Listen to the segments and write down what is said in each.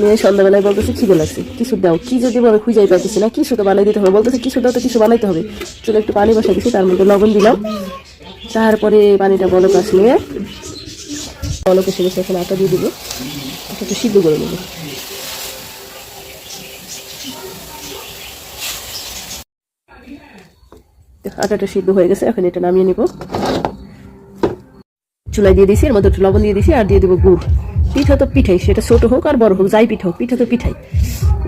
মেয়ে সন্ধ্যাবেলায় বলতেছে খিদে লাগছে? কিছু দাও। কি যদি বলে খুঁজাই পাইতেছি না। কিছু তো বানাই দিতে হবে। বলতেছে, কিছু দাও তো, কিছু বানাইতে হবে। চলো একটু পানি বসাই দিছি, তার মধ্যে লবণ দিলাম। তারপরে পানিটা বলক আসলে বলক এসে গেছে এখন আটা দিয়ে দিব। একটু সিদ্ধ করে নেব। আটাটা সিদ্ধ হয়ে গেছে, এখন এটা নামিয়ে নিব। চুলায় দিয়ে দিছি, এর মধ্যে একটু লবণ দিয়ে দিছি, আর দিয়ে দেবো গুড়। পিঠা তো পিঠাই, সেটা ছোট হোক আর বড় হোক, যাই পিঠা হোক, পিঠা তো পিঠাই।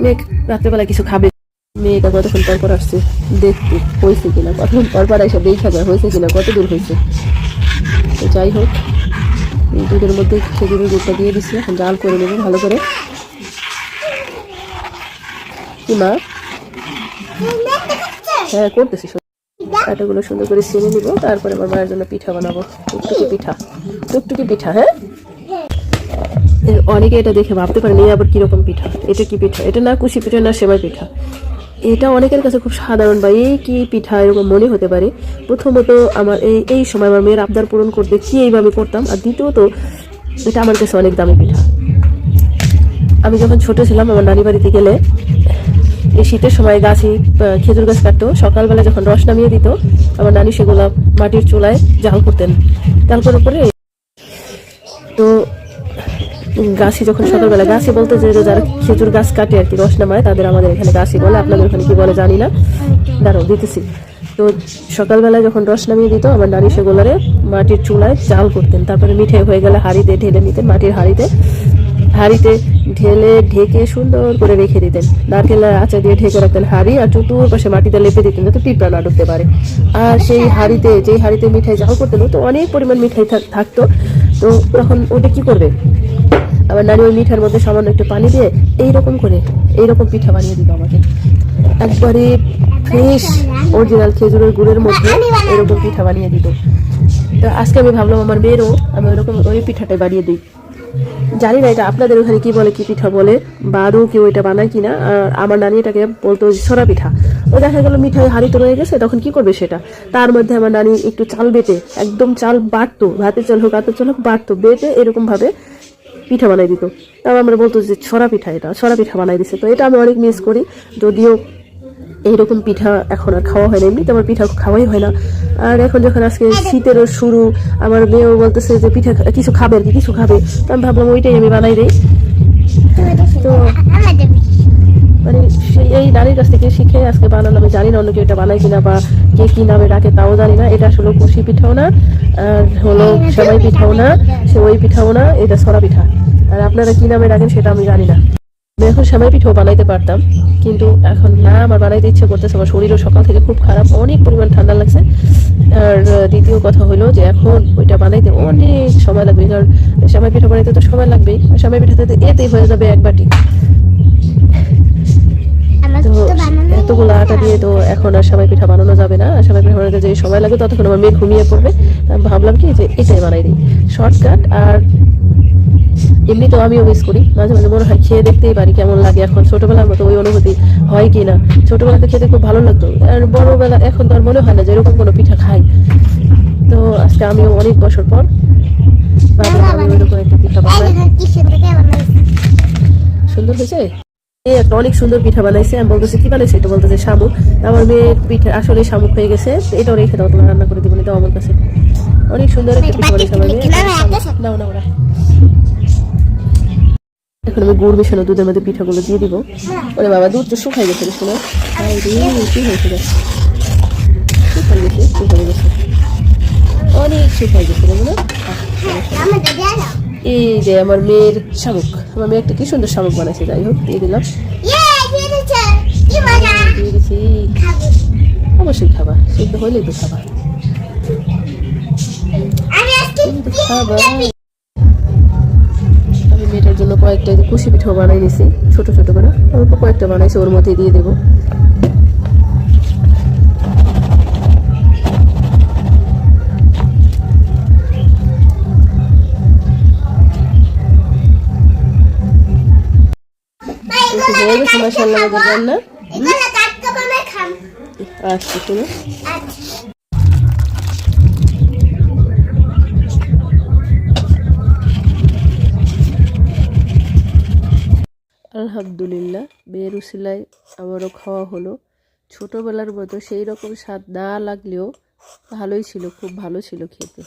মেয়ে রাত্রেবেলা কিছু খাবে। মেয়েটা কতক্ষণ পর পর আসছে? দেখতে, হয়েছে কিনা, কতক্ষণ পর পর এসে দেখা যায়, হয়েছে কিনা কত দূর হয়েছে? তো যাই হোক দুধের মধ্যে খেজুরের গুড়টা দিয়ে দিচ্ছি এখন জাল করে নেব ভালো করে। কি মা? হ্যাঁ করতেছি আটাগুলো সুন্দর করে ছিঁড়ে নিব, তারপরে আমার মায়ের জন্য পিঠা বানাবো। টুকটুকি পিঠা টুকটুকি পিঠা হ্যাঁ? অনেকে এটা দেখে ভাবতে পারেন, এই আবার কীরকম পিঠা? এটা কি পিঠা? এটা না কুশি পিঠা, না সেমাই পিঠা? এটা অনেকের কাছে খুব সাধারণ বা এই কি পিঠা এরকম মনে হতে পারে। প্রথমত আমার এই এই সময় আমার মেয়ের আবদার পূরণ করতে কি এইভাবে করতাম, আর দ্বিতীয়ত এটা আমার কাছে অনেক দামি পিঠা। আমি যখন ছোট ছিলাম, আমার নানি বাড়িতে গেলে এই শীতের সময় গাছে খেজুর গাছ কাটতো। সকালবেলা যখন রস নামিয়ে দিত, আমার নানি সেগুলো মাটির চুলায় জাল করতেন। জাল করার পরে তো গাছি যখন সকালবেলা গাছি বলতে যে যারা খেজুর গাছ কাটে আর কি, রস নামায়, তাদের আমাদের এখানে গাছি বলে। আপনাদের ওখানে কি বলে জানি না। দাঁড়াও, দিতেছি। তো সকালবেলা যখন রস নামিয়ে দিত, আমার নানি সেগুলোরে মাটির চুলায় চাল করতেন। তারপরে মিঠাই হয়ে গেলে হাঁড়িতে ঢেলে নিতেন, মাটির হাঁড়িতে। হাঁড়িতে ঢেলে ঢেকে সুন্দর করে রেখে দিতেন। নারকেলের আচা দিয়ে ঢেকে রাখতেন হাঁড়ি আর চতুর পাশে মাটিতে লেপে দিতেন যাতে পিঁপড়া না ঢুকতে পারে। আর সেই হাঁড়িতে, যেই হাঁড়িতে মিঠাই জাল করতেন তো অনেক পরিমাণ মিঠাই থাক- থাকতো। তো তখন ওটা কি করবে? আবার নানি ওই মিঠার মধ্যে সামান্য একটু পানি দিয়ে এইরকম করে, এইরকম পিঠা বানিয়ে দিত আমাকে। একবারে ফ্রেশ অরিজিনাল খেজুরের গুড়ের মধ্যে এরকম পিঠা বানিয়ে দিত তো আজকে আমি ভাবলাম আমার মেয়েরও আমি ওইরকম ওই পিঠাটাই বানিয়ে দিই। জানি না এটা আপনাদের ওখানে কি বলে, কি পিঠা বলে বা আদৌ কেউ এটা বানায় কিনা, আর আমার নানি এটাকে বলতো সরা পিঠা। ও দেখা গেল মিঠাই হাড়িতে রয়ে গেছে, তখন কি করবে সেটা? তার মধ্যে আমার নানি একটু চাল বেটে, একদম চাল বাটতো ভাতের চাল হোক আতের চাল হোক বাটতো বেটে এরকম ভাবে পিঠা বানাই দিত। তারপর আমরা বলতো যে ছড়া পিঠা এটা, ছড়া পিঠা বানাই দিছে। তো এটা আমি অনেক মিস করি। যদিও এইরকম পিঠা এখন আর খাওয়া হয় না এমনিতে আমার পিঠা খাওয়াই হয় না। আর এখন যখন আজকে শীতেরও শুরু, আমার মেয়েও বলতেছে যে পিঠা কিছু খাবে আর কি, কিছু খাবে। তো আমি ভাবলাম ওইটাই আমি বানাই দিই। সেই এই নারীর কাছ থেকে শিখে আজকে বানানো আমি জানি না অন্য কেউ এটা বানায় কিনা বা কে কি নামে ডাকে তাও জানি না। এটা আসলে কুশি পিঠাও না, আর হলো সেমাই পিঠাও না সে ওই পিঠাও না, এটা সরা পিঠা। আর আপনারা কি নামে ডাকেন সেটা আমি জানি না। আমি এখন সেমাই পিঠাও বানাইতে পারতাম, কিন্তু এখন না, আমার বানাইতে ইচ্ছে করতেছে। আমার শরীরও সকাল থেকে খুব খারাপ, অনেক পরিমাণ ঠান্ডা লাগছে। আর দ্বিতীয় কথা হলো যে এখন ওইটা বানাইতে অনেক সময় লাগবে, কারণ সেমাই পিঠা বানাইতে তো সময় লাগবেই। সেমাই পিঠাতে এতেই হয়ে যাবে এক বাটি। এতগুলো আটা দিয়ে তো এখন আর সবাই পিঠা বানানো যাবে না। সবাই পিঠা বানাতে যে সময় লাগে ততক্ষণ আমার মেয়ে ঘুমিয়ে পড়বে। ভাবলাম কি যে এটাই বানাই দিই। শর্টকাট আর এমনি তো আমিও মিস করি। মাঝে মাঝে মনে হয় খেয়ে দেখতেই পারি কেমন লাগে। এখন ছোটবেলার মতো ওই অনুভূতি হয় কি না ছোটবেলাতে খেতে খুব ভালো লাগতো। আর বড়বেলা এখন তো আর মনে হয় না যে এরকম কোনো পিঠা খাই। তো আজকে আমিও অনেক বছর পর ভাবলাম আমি ওইরকম একটা পিঠা বানাই। একটা অনেক সুন্দর পিঠা বানাইছে। আমি বলতেছি কি বানাইছে? এটা বলতেছে শামুক। আমার মেয়ের পিঠা আসলে শামুক হয়ে গেছে। তো এটাও রেখে দাও তোমার রান্না করে দিবনি দাও আমার কাছে। অনেক সুন্দর একটা পিঠা বানাইছে আমার মেয়ে। না এখন আমি গুড় মেশানো দুধের মধ্যে পিঠাগুলো দিয়ে দিব। ওরে বাবা দুধ তো শুকাই গেছে শোনো কি হয়েছে শুকাই গেছে শুকাই গেছে। অনেক শুকাই গেছে হয়? এই যে আমার মেয়ের শামুক। আমার মেয়ে একটা কি সুন্দর শামুক বানাইছে যাই হোক দিয়ে দিলাম। দিয়ে দিছি। অবশ্যই খাবা সিদ্ধ হইলেই তো খাবা। খাবা। আমি মেয়েটার জন্য কয়েকটা কুশি পিঠাও বানাই নিছি ছোট ছোট করে। অল্প কয়েকটা বানাইছি ওর মধ্যে দিয়ে দেবো। হয়ে গেছে মাসাল্লাহ আমাদের রান্না আচ্ছা শুনো। আলহামদুলিল্লাহ মেয়ের উসিলায় আমারও খাওয়া হলো। ছোটোবেলার মতো সেই রকম স্বাদ না লাগলেও ভালোই ছিল খুব ভালো ছিল খেতে।